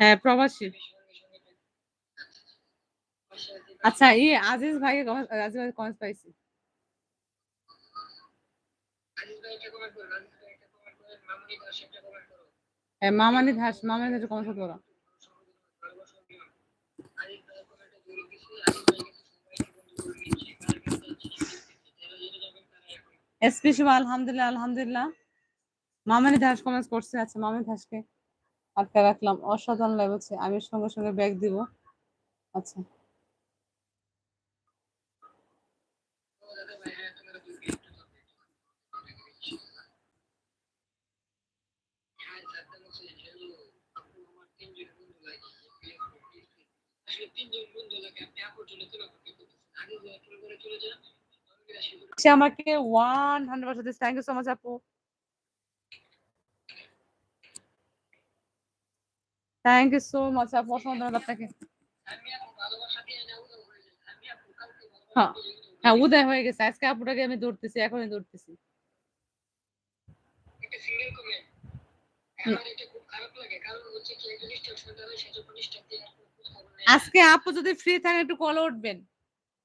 হ্যাঁ প্রবাসী। আচ্ছা ই আজিজ ভাইকে আজিজ ভাই কমেন্ট পাইছি করেন মামুনি দাস হ্যাঁ মামানি ধাস কমেন্ট করতে এসপি শিবা আলহামদুলিল্লাহ আলহামদুলিল্লাহ। মামানি ধাস কমেন্ট করছে আচ্ছা মামানি ধাসকে আটকে রাখলাম। অসাধারণ লাগছে। আমি সঙ্গে সঙ্গে ব্যাগ দিব। আচ্ছা। ও দাদা ভাই হ্যাঁ তোমার দুই একটু ধরবে হ্যাঁ সাদ্দাম হোসেন হ্যালো আপু আমার তিনজন বন্ধু লাগে আসলে তিনজন বন্ধু লাগে আপনি আপুর জন্য তুলে করতে করতেছেন আগে যে তুলে করে চলে যান আমি আসি সে আমাকে one hundred percent thank you so much আপু থ্যাংক ইউ সো মাচ আপু অসংখ্য ধন্যবাদ আপনাকে? হয়ে হ্যাঁ। উদয় হ্যাঁ গেছে। আজকে আপুটাকে আমি দৌড়তেছি এখনই দৌড়তেছি। আজকে আপু যদি ফ্রি থাকেন একটু কল উঠবেন।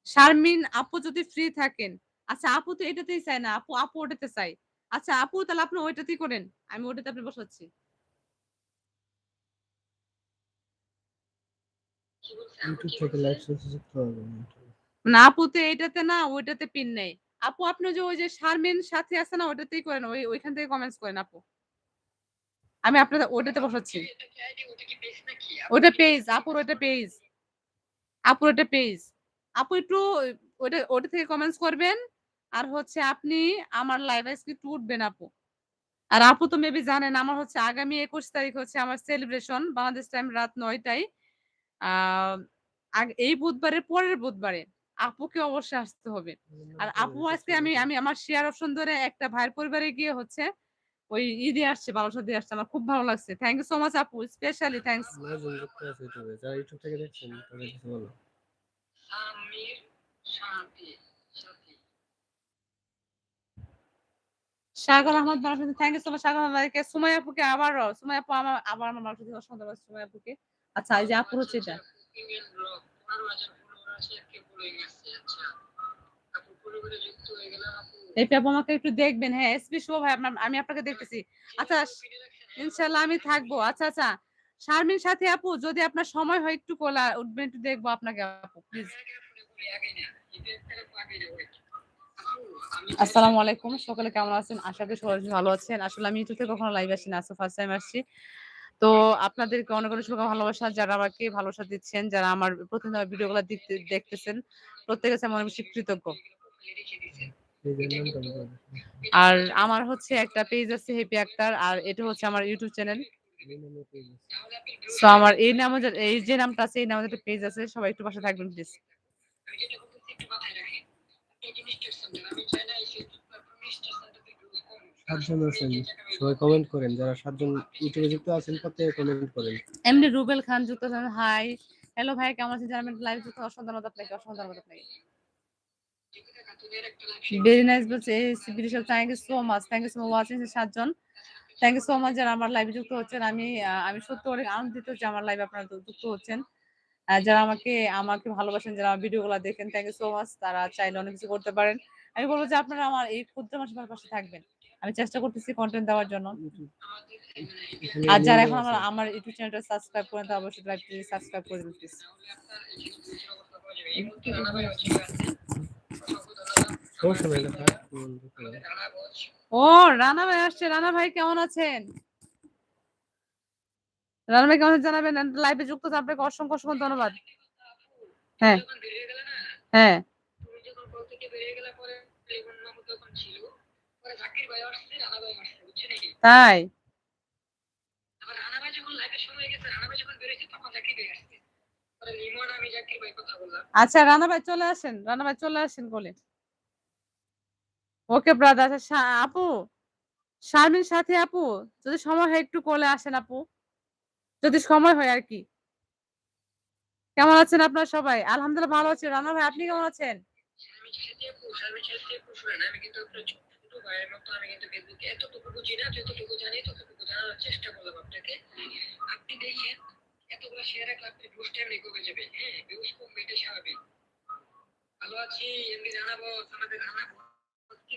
শারমিন আপু যদি ফ্রি থাকেন। আচ্ছা আপু তো এটাতেই চাই না। আপু আপু ওটাতে চাই আচ্ছা আপু তাহলে আপনি ওইটাতেই করেন। আমি ওটাতে আপনি বসাচ্ছি কি বলছে আপু না। আপু তো এইটাতে না, ওইটাতে পিন নেই। আপু, আপনি যে ওই যে শারমিন সাথে আছে না ওইটাতেই করেন, ওই, ওইখান থেকে কমেন্টস করেন আপু। আমি আপনাদের বসাচ্ছি। ওটা পেজ আপুর ওটা পেজ আপুর ওটা পেজ আপু একটু ওটা ওটা থেকে কমেন্টস করবেন। আর হচ্ছে আপনি আমার লাইভ আজকে উঠবেন আপু। আর আপু তো মেবি জানেন, আমার হচ্ছে আগামী একুশ তারিখ হচ্ছে আমার সেলিব্রেশন বাংলাদেশ টাইম রাত নয়টায়। এই বুধবারের পরের বুধবারে আপুকে অবশ্যই আসতে হবে। আর আপু আজকে আমি আমি আমার শেয়ার অপশন ধরে একটা ভাইয়ের পরিবারে গিয়ে হচ্ছে ওই ঈদে আসছে বারোশো দিয়ে আসছে। আমার খুব ভালো লাগছে। থ্যাংক ইউ সো মাচ আপু স্পেশালি থ্যাংকস নাজন যুক্ত আছে ইউটিউবে যারা ইউটিউব থেকে দেখছেন তাদের কিছু বলো। সামির শান্তি শান্তি সাগর আহমদ মানুষ thank you so much Sagar আহমদকে Sumai আপুকে আবারও সুমাই আপু আমার আবার আমার মানুষ অসংখ্য সুমাই আপুকে। আচ্ছা এই যে আপুর হচ্ছে এটা। এই আপু আমাকে একটু দেখবেন হ্যাঁ এসপি শুভ ভাই, আপনার, আমি আপনাকে দেখতেছি। আচ্ছা ইনশাল্লাহ আমি থাকব। আচ্ছা আচ্ছা শারমিন সাথে আপু, যদি আপনার সময় হয় একটু কোলা, উঠবেন, একটু দেখব আপনাকে আপু প্লিজ আসসালামু আলাইকুম, সকলে কেমন আছেন? আশা করি সবাই ভালো আছেন। আসলে আমি ইউটিউব কখনো লাইভ আসি না ফার্স্ট টাইম আসছি। তো আপনাদেরকে অনেক অনেক শুভ ভালোবাসা যারা আমাকে ভালোবাসা দিচ্ছেন, যারা আমার প্রতিদিন আমার ভিডিওগুলো দেখতে দেখতেছেন, প্রত্যেকের কাছে আমি বেশি কৃতজ্ঞ। আর আমার হচ্ছে একটা পেজ আছে হেপি আক্তার আর এটা হচ্ছে আমার ইউটিউব চ্যানেল সো আমার এই নামে এই যে নামটা আছে, এই নামে একটা পেজ আছে, সবাই একটু পাশে থাকবেন প্লিজ সাতজন আছেন। সবাই কমেন্ট করেন। যারা সাতজন ইউটিউবে যুক্ত আছেন, প্রত্যেকে কমেন্ট করেন। এমনি রুবেল খান যুক্ত আছেন। হাই হ্যালো ভাই, কেমন আছেন? জানাবেন লাইভ যুক্ত আপনাকে আপনাকে। ভেরি নাইস বলছে Barishal thank you so much thank you so much watching সাতজন। থ্যাংক ইউ সো মাচ যারা আমার লাইভে যুক্ত হচ্ছেন। আমি আমি সত্যি অনেক আনন্দিত যে আমার লাইভে আপনারা যুক্ত হচ্ছেন। যারা আমাকে আমাকে ভালোবাসেন, যারা আমার ভিডিওগুলো দেখেন থ্যাংক ইউ সো মাচ তারা চাইলে অনেক কিছু করতে পারেন। আমি বলব যে আপনারা আমার এই ক্ষুদ্র মাসের পাশে থাকবেন। আমি চেষ্টা করতেছি কন্টেন্ট দেওয়ার জন্য। আর যারা এখন আমার আমার ইউটিউব চ্যানেলটা সাবস্ক্রাইব করেন তারা অবশ্যই লাইভটি সাবস্ক্রাইব করে দিন প্লিজ। ও রানা ভাই আসছে। রানা ভাই কেমন আছেন? রানা ভাই কেমন জানাবেন? লাইভে যুক্ত আপনাকে অসংখ্য অসংখ্য ধন্যবাদ। হ্যাঁ। হ্যাঁ। তাই? আচ্ছা রানা ভাই চলে আসেন রানা ভাই চলে আসেন বলে ওকে ব্রাদার আচ্ছা আপু শারমিন সাথে আপু যদি সময় হয় একটু কোলে আসেন আপু। যদি সময় হয় আর কি। কেমন আছেন আপনার সবাই? আলহামদুলিল্লাহ ভালো আছি। রানা ভাই আপনি কেমন আছেন? আমি কিন্তু ছোট মতো আমি কিন্তু ফেসবুকে এতটুকু বুঝি না, যতটুকু জানি ততটুকু জানার চেষ্টা করলাম আপনাকে। আপনি দেখেন, এতগুলো শেয়ার রাখলে আপনি ভিউজ এমনি কমে যাবে। হ্যাঁ ভিউজ কমবে, এটা স্বাভাবিক। ভালো আছি এমনি জানাব আমাদের জানাব। কি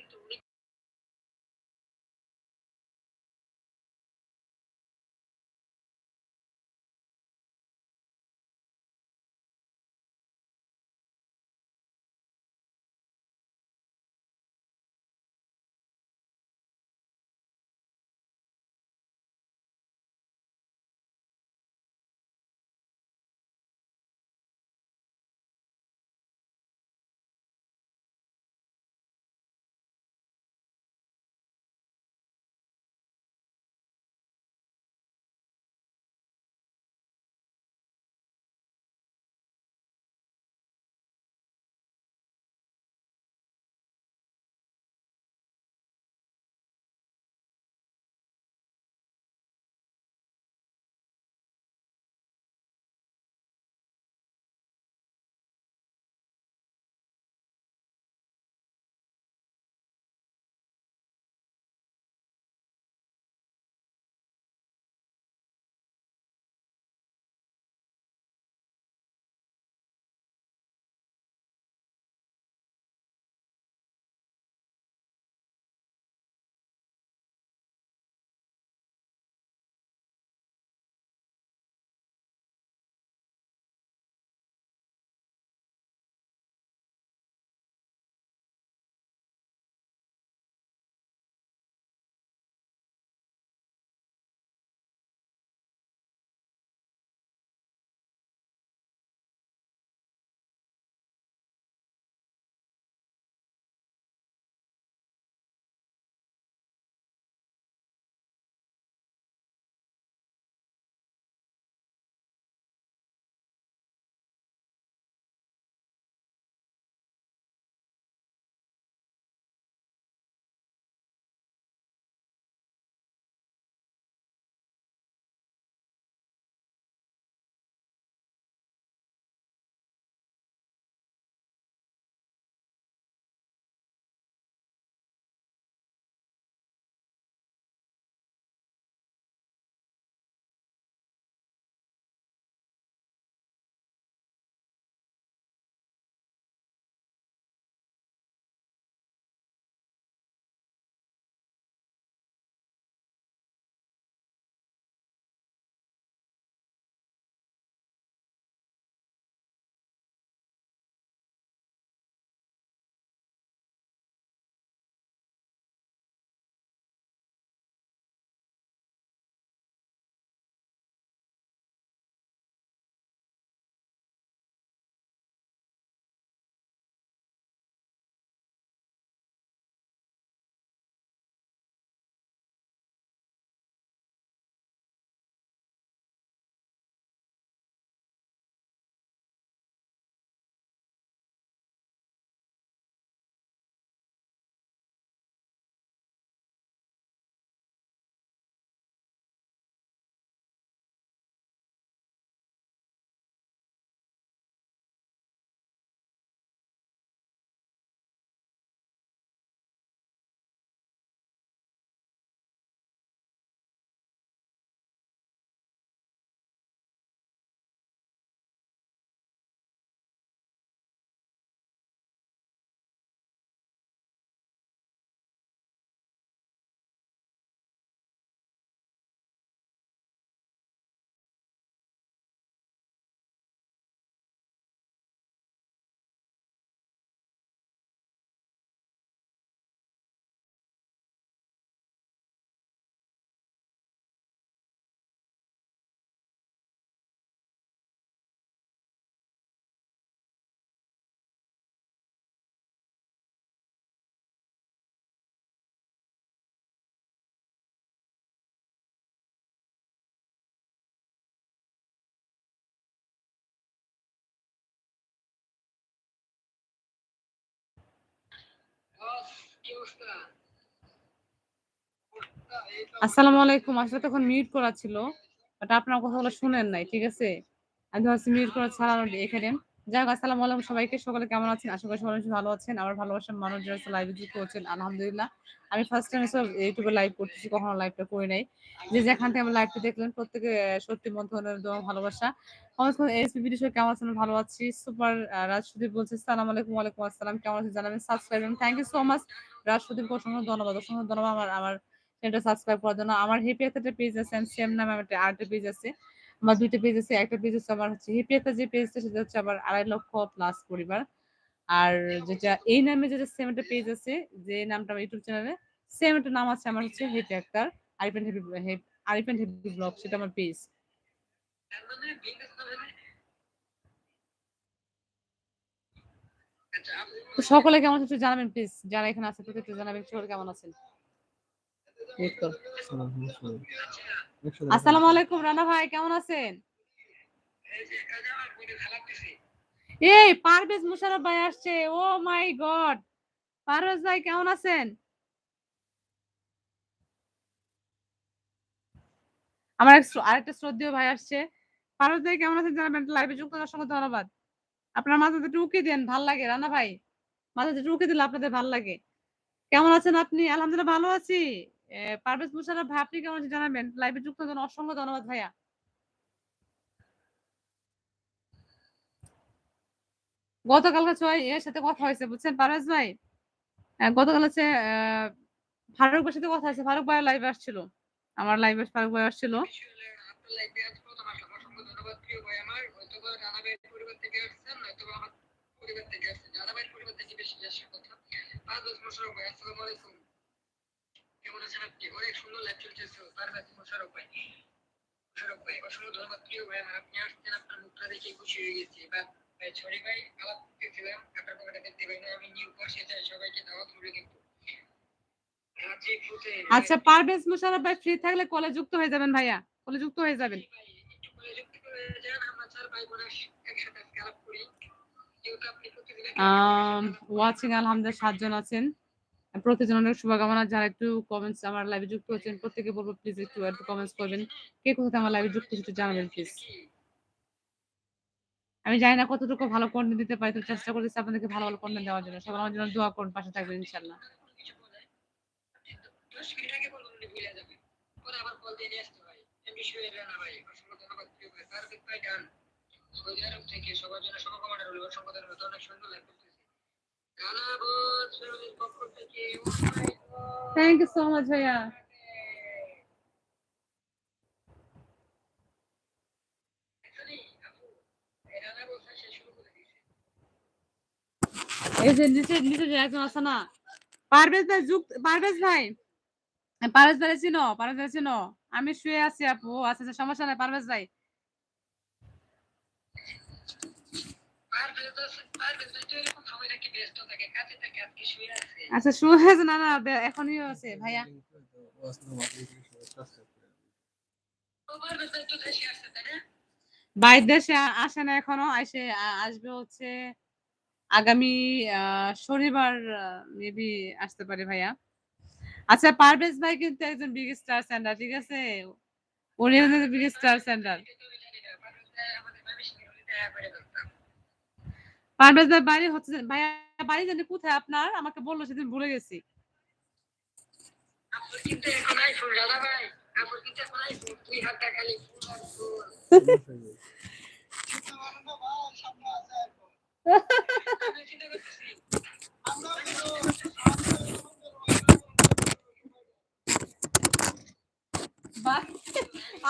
আসসালামু আলাইকুম। আসলে তখন মিউট করা ছিল বাট আপনার কথাগুলো শুনেন নাই, ঠিক আছে? আমি ভাবছি মিউট করা ছাড়ানো এখানে। যাই হোক, আসসালামু আলাইকুম সবাইকে। সকলে কেমন আছেন? আশা করি সবাই ভালো আছেন। আমার ভালোবাসার মানুষ যারা লাইভে যুক্ত হচ্ছেন, আলহামদুলিল্লাহ। আমি ফার্স্ট টাইম সব ইউটিউবে লাইভ করতেছি, কখনো লাইভটা করি নাই। যে যেখান থেকে আমার লাইভটা দেখলেন, প্রত্যেকে সত্যি মন দোয়া, ভালোবাসা। আমার এসপি ভিডিও কেমন আছেন? ভালো আছি। সুপার রাজসুদীপ বলছে, সালাম আলাইকুম, ওয়ালাইকুম আসসালাম। কেমন আছেন? জানাবেন subscribe thank you so much Rajsudip অসংখ্য ধন্যবাদ অসংখ্য ধন্যবাদ আমার আমার চ্যানেলটা সাবস্ক্রাইব করার জন্য। আমার হেপি একটা পেজ আছে সেম নামে আমার আরেকটা পেজ আছে। আমার দুইটা পেজ আছে, একটা পেজ হচ্ছে আমার হচ্ছে হেপি একটা যে পেজটা সেটা হচ্ছে আমার আড়াই লক্ষ প্লাস পরিবার। আর যেটা এই নামে যেটা সেম একটা পেজ আছে, যে নামটা আমার ইউটিউব চ্যানেলে সেম একটা নাম আছে আমার হচ্ছে হেপি আক্তার আরিফেন হেপি আরিফেন হেপি ব্লগ সেটা আমার পেজ আচ্ছা তো সকলে কেমন আছেন একটু জানাবেন প্লিজ যারা এখানে আছে প্রত্যেকটা জানাবেন সকলে কেমন আছেন। আসসালামু আলাইকুম রানা ভাই কেমন আছেন? এই পারভেজ মুশারফ ভাই আসছে। ও মাই গড। পারভেজ ভাই কেমন আছেন? আমার আরেকটা শ্রদ্ধেয় ভাই আসছে। পারভেজ ভাই কেমন আছেন জানাবেন? লাইভে যুক্ত অসংখ্য ধন্যবাদ। আপনার মাথাতে একটু উকি দেন ভালো লাগে রানা ভাই। একটু উকি দিলে আপনাদের ভালো লাগে। কেমন আছেন আপনি? আলহামদুলিল্লাহ ভালো আছি। পারভেজ মুশারফ ভাই, আপনি কেমন আছেন জানাবেন? লাইভে যুক্ত জন্য অসংখ্য ধন্যবাদ ভাইয়া। গতকালকে ছয় এর সাথে কথা হয়েছে, বুঝছেন পারভেজ ভাই? গতকাল হচ্ছে ফারুক ভাইয়ের সাথে কথা হয়েছে। ফারুক ভাই লাইভে আসছিল। আমার লাইভে ফারুক ভাই আসছিল। ধন্যবাদ। প্রিয় ভাই আমার হয়তো বা রানা ভাইয়ের পরিবার থেকে আসছেন নয়তো আমার পরিবার থেকে পরিবার থেকে বেশি আসার কথা। পাঁচ দশ মোশারফ ভাই আসসালামু আলাইকুম। কেমন আছেন আপনি? অনেক সুন্দর লাইভ চলতেছে পারভেজ মোশারফ ভাই। মোশারফ ভাই অসংখ্য ধন্যবাদ। প্রিয় ভাই আপনি আসছেন আপনার মুখটা দেখে খুশি হয়ে গেছি। বা ভাই ছড়ি ভাই আলাপ আপনার কমেন্টে দেখতে পাই না আমি নিউ বসে চাই সবাইকে দাওয়াত করে কিন্তু। আচ্ছা পারভেজ মুশারফ ভাই ফ্রি থাকলে কলে যুক্ত হয়ে যাবেন ভাইয়া। কলে যুক্ত হয়ে যাবেন। একটু করে যুক্ত করে যান আমরা চার ভাই বোন একসাথে খেলা করি। ওয়াচিং আলহামদুলিল্লাহ সাতজন আছেন। প্রতিজনের শুভকামনা যারা একটু কমেন্টস আমার লাইভে যুক্ত হচ্ছেন প্রত্যেকে বলব প্লিজ একটু একটু কমেন্টস করবেন। কে কোথাতে আমার লাইভে যুক্ত একটু জানাবেন প্লিজ আমি জানি না কতটুকু ভালো কন্টেন্ট দিতে পারি তো চেষ্টা করতেছি আপনাদেরকে ভালো ভালো কন্টেন্ট দেওয়ার জন্য। সবাই আমার জন্য দোয়া করুন পাশে থাকবেন ইনশাল্লাহ আবার কল দিয়ে আসতে ভাই এমনি শুয়ে না ভাই অসংখ্য ধন্যবাদ প্রিয় ভাই। তার ভাই থ্যাংক ইউ সো মাচ ভাইয়া। এই যে নিচে নিচে যে একজন আছে না, পারভেজ ভাই যুক্ত, পারভেজ ভাই। পারভেজ ভাই চিনো, পারভেজ ভাই চিনো। আমি শুয়ে আছি আপু আচ্ছা আচ্ছা সমস্যা নাই, পারভেজ ভাই পারভেজ তো- পারভেজ ভাই তো এরকম সময় নাকি ব্যস্ত থাকে, কাজে থাকে, আজকে শুয়ে আছে। আচ্ছা শুয়ে আছে? না না এখনই আছে ভাইয়া? বাইর দেশে আসে না এখনও আসে আসবে হচ্ছে আগামী শনিবার মেবি আসতে পারে ভাইয়া। আচ্ছা পারভেজ ভাই কিন্তু একজন বিগ স্টার সেন্টার ঠিক আছে? উনি বিগ স্টার সেন্টার পারভেজ ভাই বাড়ি হচ্ছে ভাইয়া বাড়ি জানি কোথায় আপনার? আমাকে বলল সেদিন ভুলে গেছি।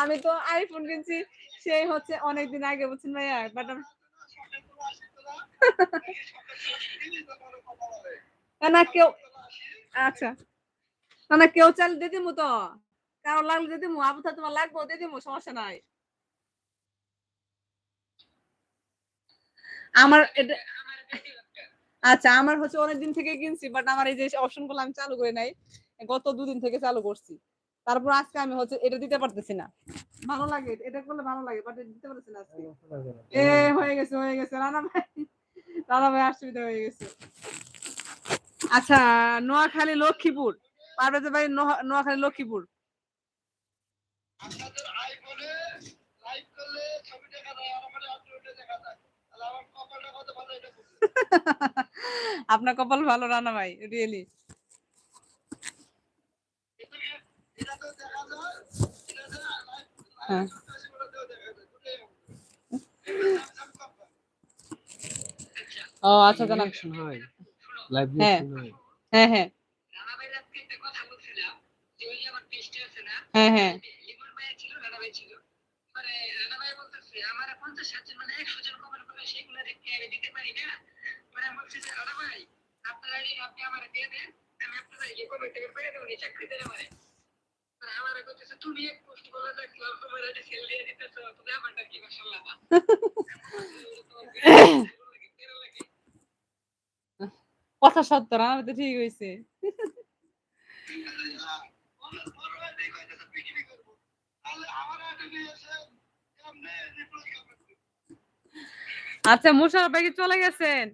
আমি তো আইফোন কিনছি সেই হচ্ছে অনেকদিন আগে বুঝছেন ভাইয়া? বাট না কেউ আচ্ছা। না না কেউ দিয়ে দিমু তো? কারও লাগলে দিয়ে দিমু আবু তোমার লাগবে দিয়ে দিমু সমস্যা নাই। আমার এটা আচ্ছা আমার হচ্ছে অনেকদিন থেকে কিনছি বাট আমার এই যে অপশনগুলো আমি চালু করে নাই গত দুদিন থেকে চালু করছি। তারপর আজকে আমি হচ্ছে এটা দিতে পারতেছি না। ভালো লাগে এটা করলে ভালো লাগে বাট দিতে পারতেছি না আজকে। এ হয়ে গেছে হয়ে গেছে রানা ভাই। রানা ভাই অসুবিধা হয়ে গেছে। আচ্ছা নোয়াখালী লক্ষ্মীপুর। পার্বতী ভাই নোয়াখালী লক্ষ্মীপুর। আপনার কপাল ভালো রানা ভাই রিয়েলি হ্যাঁ। লাইভ করতে আসে বলে তো দেখা যায় দুটোই হবে। স্যামসাং কপাল। আচ্ছা ও আচ্ছা জানা। হয়। লাইভ হ্যাঁ। হয়। হ্যাঁ হ্যাঁ। রানা ভাইয়ের আজকে একটা কথা বলছিলাম যে আমার পেজটা আছে না হ্যাঁ হ্যাঁ। ছিল রানা ভাই ছিল মানে মানে মানে মানে তুমি কথা সত্য রানা ভাই তো ঠিক হয়েছে আচ্ছা মুশারফ ভাই কি চলে গেছেন?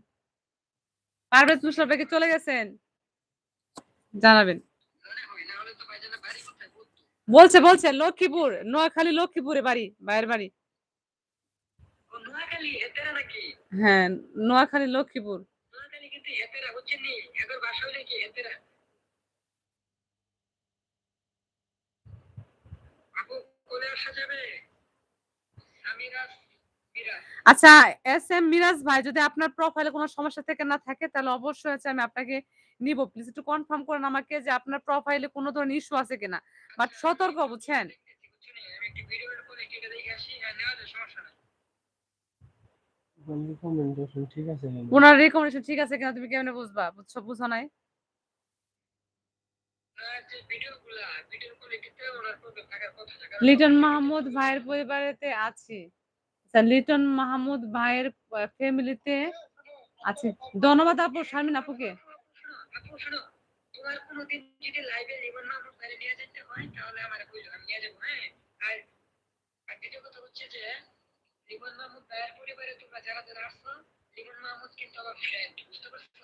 পারভেজ মুশারফ ভাই কি চলে গেছেন? জানাবেন। বলছে বলছে লক্ষ্মীপুর নোয়াখালী লক্ষ্মীপুরে বাড়ি বাইরের বাড়ি। হ্যাঁ নোয়াখালী লক্ষ্মীপুর। কিন্তু হেতেরা নি? এদের হইলে কি হেতেরা আপু কোলে আসা যাবে? আমিরাজ আচ্ছা এস এম মিরাজ ভাই যদি আপনার প্রোফাইলে কোনো সমস্যা থেকে না থাকে তাহলে অবশ্যই আছে আমি আপনাকে নিব। প্লিজ একটু কনফার্ম করেন আমাকে যে আপনার প্রোফাইলে কোনো ধরনের ইস্যু আছে কিনা। বাট সতর্ক বুঝছেন? আমি একটু ভিডিও করে কেটে দেখে আসি নেওয়া যায় সমস্যা নাই। রিকমেন্ডেশন ঠিক আছে ওনার রেকমেন্ডেশন ঠিক আছে কিনা তুমি কেমনে বুঝবা? বুঝছ বুঝো নাই? আর যে ভিডিওগুলা ভিডিও করে দিতে ওনার কোনো থাকার কথা থাকার লিটন মাহমুদ ভাইয়ের পরিবারেতে আছি। আচ্ছা লিটন মাহমুদ ভাইয়ের ফ্যামিলিতে আছে। ধন্যবাদ আপু শারমিন আপুকে। শোনো, আপু শোনো, তোমার কোনোদিন যদি লাইভে লিমন মাহমুদ নিয়ে যেতে হয় তাহলে আমার কইলো আমি নিয়ে যাব হ্যাঁ? আর আর দ্বিতীয় কথা হচ্ছে যে লিমন মাহমুদ ভাইয়ের পরিবারে তোমরা যারা যারা আসছো লিমন মাহমুদ কিন্তু আমার ফ্রেন্ড বুঝতে পারছ?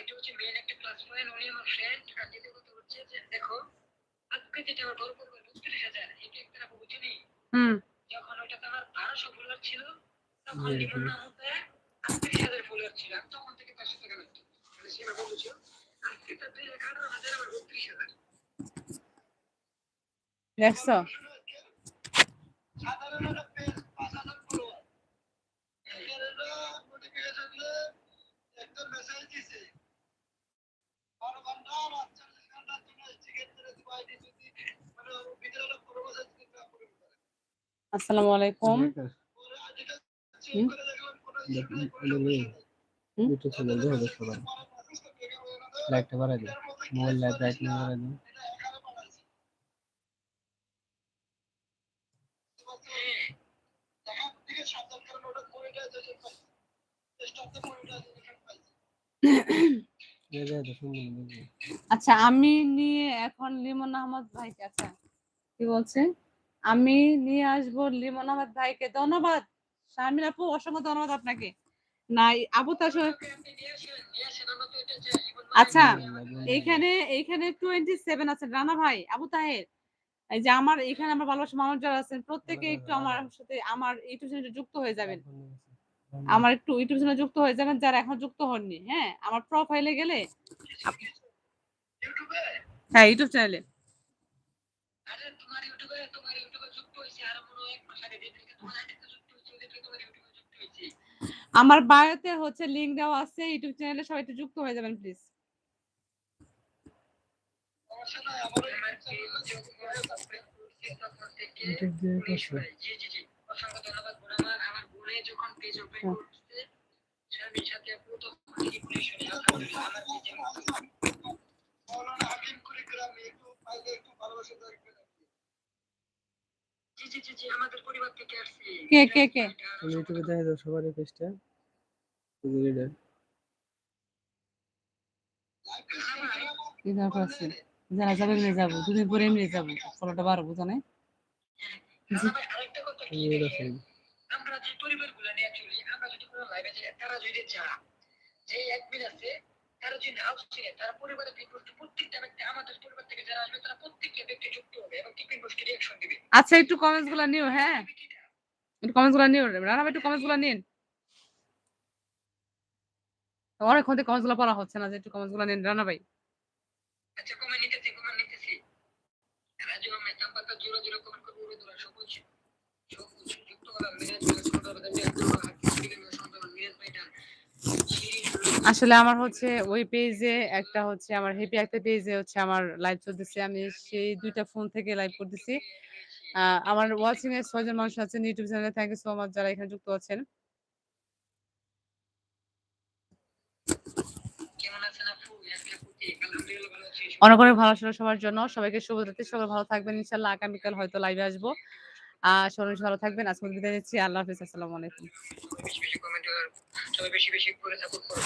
এটা হচ্ছে মেন একটা ক্লাস পয়েন্ট উনি আমার ফ্রেন্ড আর দ্বিতীয় কথা হচ্ছে যে দেখো আজকে যেটা আমার বড় পরিবার বত্রিশ হাজার এটা একটা আপু বুঝিনি? যখন ওইটাতে আমার বারোশো ফলোয়ার ছিল তখন লিমন। মাহমুদে আটত্রিশ হাজার ফলোয়ার ছিল। আমি তখন থেকে তার সাথে কানেক্ট মানে সে আমার বন্ধু ছিল। আজকে তার দুই লাখ আঠারো হাজার আমার বত্রিশ হাজার। দেখছ? আসসালামু আলাইকুম। ইস্যু নাই কোনো হুম। সমস্যা নাই ইউটিউব চ্যানেল দেখো দেখো লাইকটা বাড়াই দিন মোবাইল লাইভ লাইট না বাড়াই দিন এই যে এটা সুন্দর দেখো আচ্ছা আমি নিয়ে এখন লিমন আহমদ ভাইকে আচ্ছা কি বলছে? আমি নিয়ে আসব লিমন আহমদ ভাইকে, ধন্যবাদ। শারমিন আপু, অসংখ্য ধন্যবাদ আপনাকে। না আবু সঙ্গে- আচ্ছা এইখানে এইখানে টোয়েন্টি সেভেন আছে রানা ভাই, আবু তাহের। এই যে আমার, এখানে আমার ভালোবাসা মানুষ যারা আছেন, প্রত্যেকে একটু আমার সাথে, আমার ইউটিউব চ্যানেলে যুক্ত হয়ে যাবেন। আমার একটু ইউটিউব চ্যানেলে যুক্ত হয়ে যাবেন যারা এখন যুক্ত হননি হ্যাঁ? আমার প্রোফাইলে গেলে হ্যাঁ ইউটিউব চ্যানেলে আমার বায়োতে হচ্ছে লিংক দেওয়া আছে ইউটিউব চ্যানেলে সবাই একটু যুক্ত হয়ে যাবেন প্লিজ জি জি জি। যখন পেজ ওপেন করছে স্বামীর সাথে আপু তখন থেকে বলে শুনি আলহামদুলিল্লাহ আমার নিজে মৌলানা হাকিম কুড়িগ্রাম একটু পাইলে একটু ভালোবাসা দেখবেন জি জি জি জি আমাদের পরিবার থেকে আসছি। কে, কে, কে? তুমি ইউটিউবে দেখে দাও সবার এই পেজটা রিডার কি দরকার আছে যারা যাবে এমনি যাব দুদিন পরে এমনি যাব। ফলোটা বাড়বো জানে? আরেকটা আমরা যে পরিবারগুলো নিয়ে চলি আমরা যদি কোনো লাইভে যাই তারা যদি চা যে অ্যাডমিন আছে তারা যিনি আসছে তারা পরিবারের প্রত্যেকটা ব্যক্তি আমাদের পরিবার থেকে যারা আসবে তারা প্রত্যেকটা ব্যক্তি যুক্ত হবে এবং টিপিন রিয়াকশন দিবে। আচ্ছা একটু কমেন্টসগুলো নিও হ্যাঁ। একটু কমেন্টসগুলো নিও রানা একটু কমেন্টসগুলো নিন। অনেকক্ষণ থেকে কমেন্টসগুলো পড়া হচ্ছে না যে একটু কমেন্টসগুলো নিন রানা ভাই। আচ্ছা কমেন্ট নিতেছি কমেন্ট নিতেছি রাজু আহমেদ তাম্পাতা জোড়া জোড়া কমেন্ট করব উড়ে ধরা সবুজ সবুজ যুক্ত করা মিরাজ ভাই সুন্দর ভাই সুন্দর মিরাজ ভাইটা আসলে আমার হচ্ছে ওই পেজে একটা হচ্ছে আমার হ্যাপি একটা পেজে হচ্ছে আমার লাইভ চলতেছে। আমি সেই দুইটা ফোন থেকে লাইভ করতেছি। আমার ওয়াচিং এর ছয়জন মানুষ আছেন ইউটিউব চ্যানেলে থ্যাংক ইউ সো মাচ যারা এখানে যুক্ত আছেন। অনেক অনেক ভালো ছিল সবার জন্য। সবাইকে শুভরাত্রি। সবাই ভালো থাকবেন। ইনশাল্লাহ আগামীকাল হয়তো লাইভে আসব। আহ সবাই ভালো থাকবেন। আজকে বিদায় নিচ্ছি। আল্লাহ হাফিজ। আসসালামু আলাইকুম। বেশি বেশি করে সাপোর্ট করো